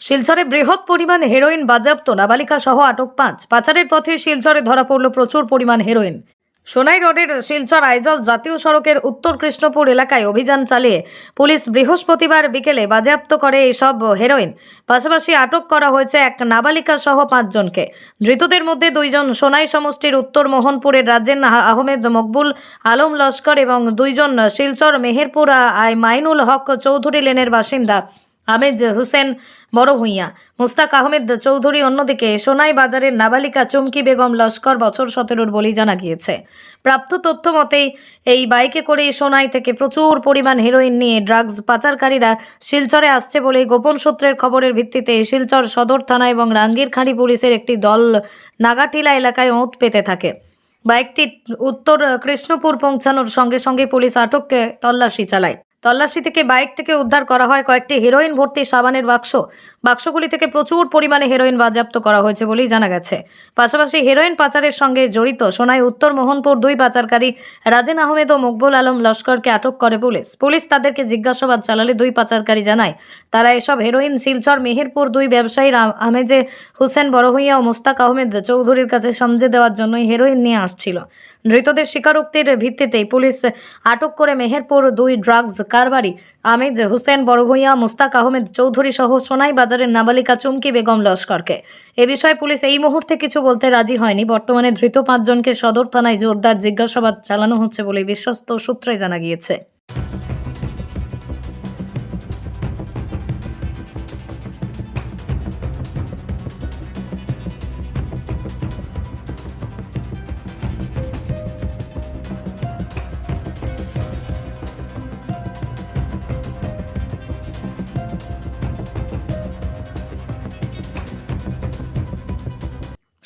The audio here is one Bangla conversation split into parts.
শিলচরে বৃহৎ পরিমাণ হেরোইন বাজেয়াপ্ত। নাবালিকা সহ আটক পাঁচ। পাচারের পথে শিলচরে ধরা পড়ল প্রচুর পরিমাণ হেরোইন। সোনাই রোডের শিলচর আইজল জাতীয় সড়কের উত্তর কৃষ্ণপুর এলাকায় অভিযান চালিয়ে পুলিশ বৃহস্পতিবার বিকেলে বাজেয়াপ্ত করে এইসব হেরোইন। পাশাপাশি আটক করা হয়েছে এক নাবালিকা সহ পাঁচজনকে। ধৃতদের মধ্যে দুইজন সোনাই সমষ্টির উত্তর মোহনপুরের রাজেন আহমেদ মকবুল আলম লস্কর এবং দুইজন শিলচর মেহেরপুর আই মাইনুল হক চৌধুরী লেনের বাসিন্দা। আমেজ হুসেন বড় ভূঁইয়া। মুস্তাক আহমেদ চৌধুরী অন্যদিকে সোনাই বাজারের নাবালিকা চুমকি বেগম লস্কর বছর সতেরোর বলেই জানা গিয়েছে। প্রাপ্ত তথ্য মতেই এই বাইকে করে সোনাই থেকে প্রচুর পরিমাণ হেরোইন নিয়ে ড্রাগস পাচারকারীরা শিলচরে আসছে বলে গোপন সূত্রের খবরের ভিত্তিতে শিলচর সদর থানা এবং রাঙ্গিরখাঁড়ি পুলিশের একটি দল নাগাটিলা এলাকায় ওঁত পেতে থাকে। বাইকটি উত্তর কৃষ্ণপুর পৌঁছানোর সঙ্গে সঙ্গে পুলিশ আটককে তল্লাশি চালায়। তল্লাশি থেকে বাইক থেকে উদ্ধার করা হয় কয়েকটি হেরোইন ভর্তি সাবানের বাক্স। বাক্সগুলি থেকে প্রচুর পরিমাণে হেরোইন বাজেয়াপ্ত করা হয়েছে বলেই জানা গেছে। পাশাপাশি হেরোইন পাচারের সঙ্গে জড়িত সোনাই উত্তর মোহনপুর দুই পাচারকারী রাজেন আহমেদ ও মকবুল আলম লস্করকে আটক করে পুলিশ। পুলিশ তাদেরকে জিজ্ঞাসাবাদ চালালে দুই পাচারকারী জানায়, তারা এসব হেরোইন শিলচর মেহেরপুর দুই ব্যবসায়ী আমেজে হুসেন বড়হইয়া ও মুস্তাক আহমেদ চৌধুরীর কাছে সমঝে দেওয়ার জন্যই হেরোইন নিয়ে আসছিল। ধৃতদের স্বীকারোক্তির ভিত্তিতেই পুলিশ আটক করে মেহেরপুর দুই ড্রাগস কারবারি আমেজ হুসেন বড়ভূঁইয়া মুস্তাক আহমেদ চৌধুরী সহ সোনাই বাজারের নাবালিকা চুমকি বেগম লস্করকে। এ বিষয়ে পুলিশ এই মুহূর্তে কিছু বলতে রাজি হয়নি। বর্তমানে ধৃত পাঁচজনকে সদর থানায় জোরদার জিজ্ঞাসাবাদ চালানো হচ্ছে বলে বিশ্বস্ত সূত্রে জানা গিয়েছে।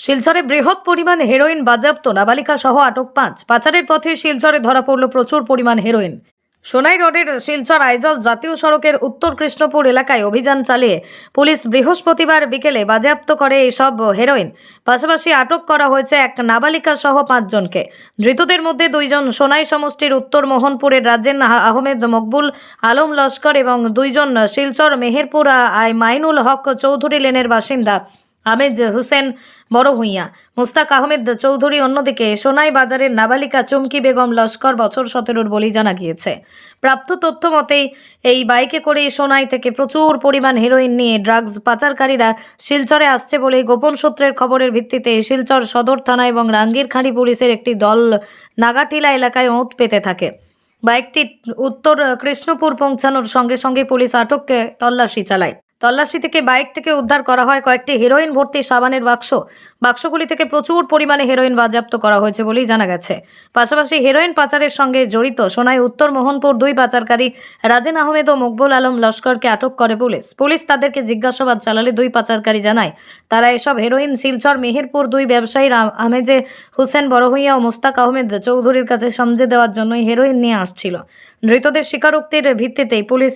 শিলচরে বৃহৎ পরিমাণ হেরোইন বাজেয়াপ্ত। নাবালিকা সহ আটক পাঁচ। পাচারের পথে শিলচরে ধরা পড়ল প্রচুর পরিমাণ হেরোইন। সোনাই রোডের শিলচর আইজল জাতীয় সড়কের উত্তর কৃষ্ণপুর এলাকায় অভিযান চালিয়ে পুলিশ বৃহস্পতিবার বিকেলে বাজেয়াপ্ত করে এইসব হেরোইন। পাশাপাশি আটক করা হয়েছে এক নাবালিকা সহ পাঁচজনকে। ধৃতদের মধ্যে দুইজন সোনাই সমষ্টির উত্তর মোহনপুরের রাজেন আহ- আহমেদ মকবুল আলম লস্কর এবং দুইজন শিলচর মেহেরপুর আই মাইনুল হক চৌধুরী লেনের বাসিন্দা। আমেজ হুসেন বড় ভূঁইয়া। মুস্তাক আহমেদ চৌধুরী অন্যদিকে সোনাই বাজারের নাবালিকা চুমকি বেগম লস্কর বছর সতেরোর বলেই জানা গিয়েছে। প্রাপ্ত তথ্য মতেই এই বাইকে করে সোনাই থেকে প্রচুর পরিমাণ হেরোইন নিয়ে ড্রাগস পাচারকারীরা শিলচরে আসছে বলে গোপন সূত্রের খবরের ভিত্তিতে শিলচর সদর থানা এবং রাঙ্গিরখাঁড়ি পুলিশের একটি দল নাগাটিলা এলাকায় ওঁত পেতে থাকে। বাইকটি উত্তর কৃষ্ণপুর পৌঁছানোর সঙ্গে সঙ্গে পুলিশ আটককে তল্লাশি চালায়। তল্লাশি থেকে বাইক থেকে উদ্ধার করা হয় কয়েকটি হেরোইন ভর্তি সাবানের বাক্স। বাক্সগুলি থেকে প্রচুর পরিমাণে হেরোইন বাজেয়াপ্ত করা হয়েছে বলেই জানা গেছে। পাশাপাশি হেরোইন পাচারের সঙ্গে জড়িত সোনাই উত্তর মোহনপুর দুই পাচারকারী রাজেন আহমেদ ও মকবুল আলম লস্করকে আটক করে পুলিশ। পুলিশ তাদেরকে জিজ্ঞাসাবাদ চালালে দুই পাচারকারী জানায়, তারা এসব হেরোইন শিলচর মেহেরপুর দুই ব্যবসায়ী আমেজে হুসেন বড়হইয়া ও মুস্তাক আহমেদ চৌধুরীর কাছে সমঝে দেওয়ার জন্যই হেরোইন নিয়ে আসছিল। ধৃতদের স্বীকারোক্তির ভিত্তিতেই পুলিশ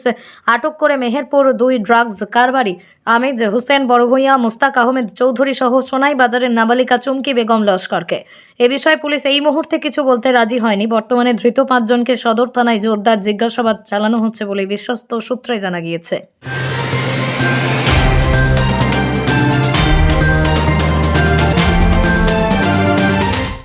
আটক করে মেহেরপুর দুই ড্রাগস কারবারি আমেজ হুসেন বড়ভূঁইয়া মুস্তাক আহমেদ চৌধুরী সহ সোনাই বাজারের নাবালিকা চুমকি বেগম লস্করকে। এ বিষয়ে পুলিশ এই মুহূর্তে কিছু বলতে রাজি হয়নি। বর্তমানে ধৃত পাঁচজনকে সদর থানায় জোরদার জিজ্ঞাসাবাদ চালানো হচ্ছে বলে বিশ্বস্ত সূত্রে জানা গিয়েছে।